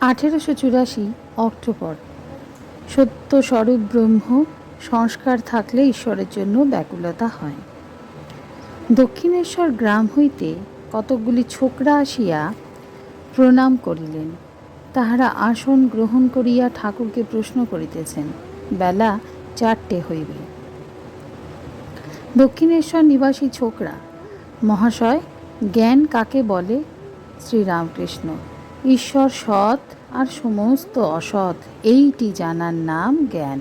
আঠেরোশো চুরাশি অক্টোবর। সত্য স্বরূপ ব্রহ্ম, সংস্কার থাকলে ঈশ্বরের জন্য ব্যাকুলতা হয়। দক্ষিণেশ্বর গ্রাম হইতে কতকগুলি ছোকরা আসিয়া প্রণাম করিলেন। তাহারা আসন গ্রহণ করিয়া ঠাকুরকে প্রশ্ন করিতেছেন, বেলা চারটে হইবে। দক্ষিণেশ্বর নিবাসী ছোকরা, মহাশয়, জ্ঞান কাকে বলে? শ্রীরামকৃষ্ণ। ঈশ্বর সৎ আর সমস্ত অসৎ, এইটি জানার নাম জ্ঞান।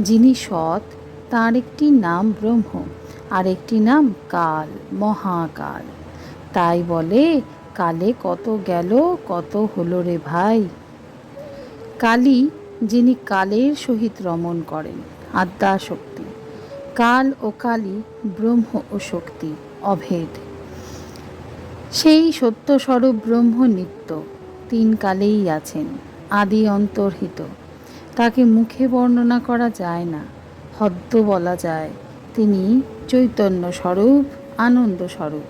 যিনি সৎ, তার একটি নাম ব্রহ্ম, আর একটি নাম কাল, মহাকাল। তাই বলে, কালে কত গেল, কত হলো রে ভাই? কালী, যিনি কালের সহিত রমণ করেন আদ্যা শক্তি কাল ও কালী, ব্রহ্ম ও শক্তি, অভেদ। সেই সত্যস্বরূপ ব্রহ্ম নিত্য। তিন কালেই আছেন, আদি অন্তর্হিত। তাকে মুখে বর্ণনা করা যায় না হদ্দ বলা যায়, তিনি চৈতন্য স্বরূপ, আনন্দ স্বরূপ।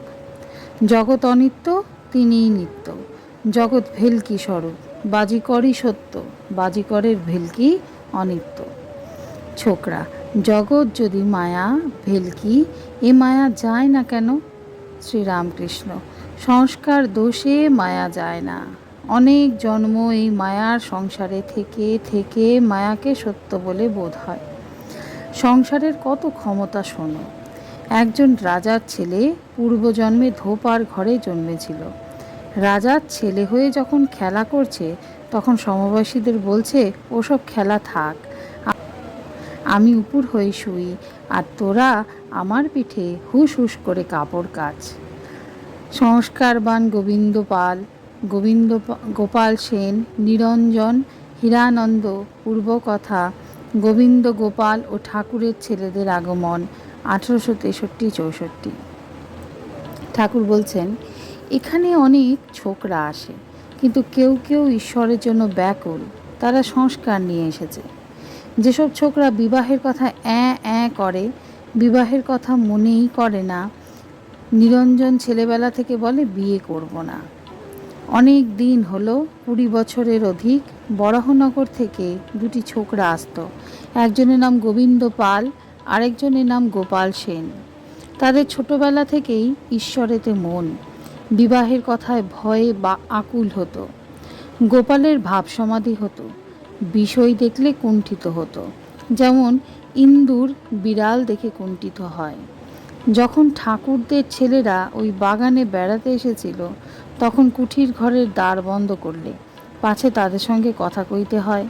জগৎ অনিত্য, তিনিই নিত্য। জগৎ ভেলকি স্বরূপ, বাজিকরই সত্য, বাজিকরের ভেলকি অনিত্য। ছোকরা, জগৎ যদি মায়া, ভেলকি, এ মায়া যায় না কেন? শ্রীরামকৃষ্ণ, সংস্কার দোষে মায়া যায় না। অনেক জন্ম এই মায়ার সংসারে থেকে থেকে মায়াকে সত্য বলে বোধ হয়। সংসারের কত ক্ষমতা শোনো। একজন রাজার ছেলে পূর্বজন্মে ধোপার ঘরে জন্মেছিল। রাজার ছেলে হয়ে যখন খেলা করছে, তখন সমবয়সীদের বলছে, ওসব খেলা থাক। আমি উপর হয়ে শুই, আর তোরা আমার পিঠে হুস হুস করে কাপড় কাচ। সংস্কারবান গোবিন্দ পাল গোবিন্দ গোপাল সেন, নিরঞ্জন হীরানন্দ পূর্বকথা, গোবিন্দ গোপাল ও ঠাকুরের ছেলেদের আগমন, আঠেরোশো তেষট্টি চৌষট্টি। ঠাকুর বলছেন, এখানে অনেক ছোকরা আসে, কিন্তু কেউ কেউ ঈশ্বরের জন্য ব্যাকুল। তারা সংস্কার নিয়ে এসেছে। যেসব ছোকরা বিবাহের কথা অ্যাঁ অ্যাঁ করে, বিবাহের কথা মনেই করে না। নিরঞ্জন ছেলেবেলা থেকে বলে, বিয়ে করব না। অনেক দিন হলো কুড়ি বছরের অধিক বরাহনগর থেকে দুটি ছোকরা আসতো। একজনের নাম গোবিন্দ পাল, আরেকজনের নাম গোপাল সেন। তাদের ছোটবেলা থেকেই ঈশ্বরেতে মন। বিবাহের কথায় ভয়ে বা আকুল হতো। গোপালের ভাব সমাধি হতো। বিষয় দেখলে কুণ্ঠিত হতো। যেমন ইন্দুর বিড়াল দেখে কুণ্ঠিত হয়। যখন ঠাকুরদের ছেলেরা ওই বাগানে বেড়াতে এসেছিল, তখন কুঠির ঘরের দ্বার বন্ধ করলে পাছে তাদের সঙ্গে কথা কইতে হয়।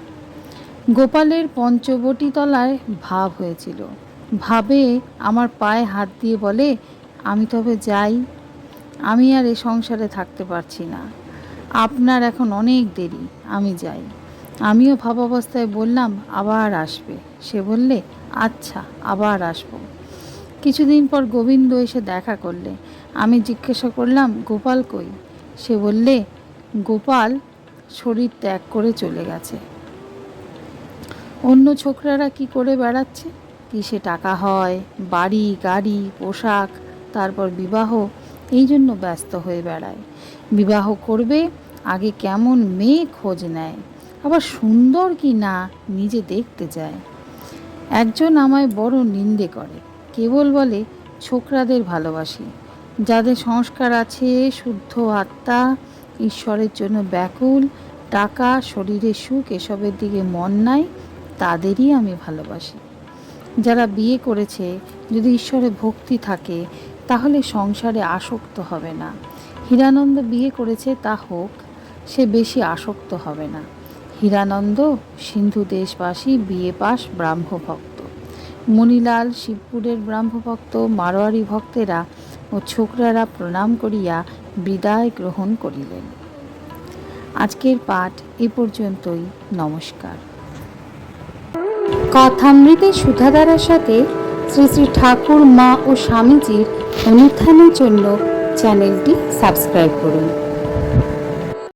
গোপালের পঞ্চবটি তলায় ভাব হয়েছিল। ভাবে আমার পায়ে হাত দিয়ে বলে, আমি তবে যাই। আমি আর এ সংসারে থাকতে পারছি না। আপনার এখন অনেক দেরি, আমি যাই। আমিও ভাবাবস্থায় বললাম, আবার আসবে। সে বললে আচ্ছা আবার আসব। কিছুদিন পর গোবিন্দ এসে দেখা করলে। আমি জিজ্ঞাসা করলাম, গোপাল কই? সে বললে, গোপাল শরীর ত্যাগ করে চলে গেছে। অন্য ছোকরারা কি করে বেড়াচ্ছে? কিসে টাকা হয়, বাড়ি, গাড়ি, পোশাক, তারপর বিবাহ, এই জন্য ব্যস্ত হয়ে বেড়ায়। বিবাহ করবে, আগে কেমন মেয়ে খোঁজ নেয়, আবার সুন্দর কি না নিজে দেখতে যায় একজন আমায় বড় নিন্দে করে। কেবল বলে ছোকরাদের ভালোবাসি। যাদের সংস্কার আছে, শুদ্ধ আত্মা, ঈশ্বরের জন্য ব্যাকুল, টাকা শরীরের সুখ, এসবের দিকে মন নাই, তাদেরই আমি ভালোবাসি। যারা বিয়ে করেছে, যদি ঈশ্বরে ভক্তি থাকে, তাহলে সংসারে আসক্ত হবে না। হীরানন্দ বিয়ে করেছে, তা হোক, সে বেশি আসক্ত হবে না। হীরানন্দ সিন্ধু দেশবাসী, বিয়ে পাশ ব্রাহ্মভক্ত। মণিলাল, শিবপুরের ব্রাহ্মভক্ত, মারোয়ারি ভক্তেরা ও ছোকরারা প্রণাম করিয়া বিদায় গ্রহণ করিলেন। আজকের পাঠ এ পর্যন্তই। নমস্কার। কথামৃতে সুধাধারার সাথে শ্রী শ্রী ঠাকুর, মা ও স্বামীজির অনুত্থানের জন্য চ্যানেলটি সাবস্ক্রাইব করুন।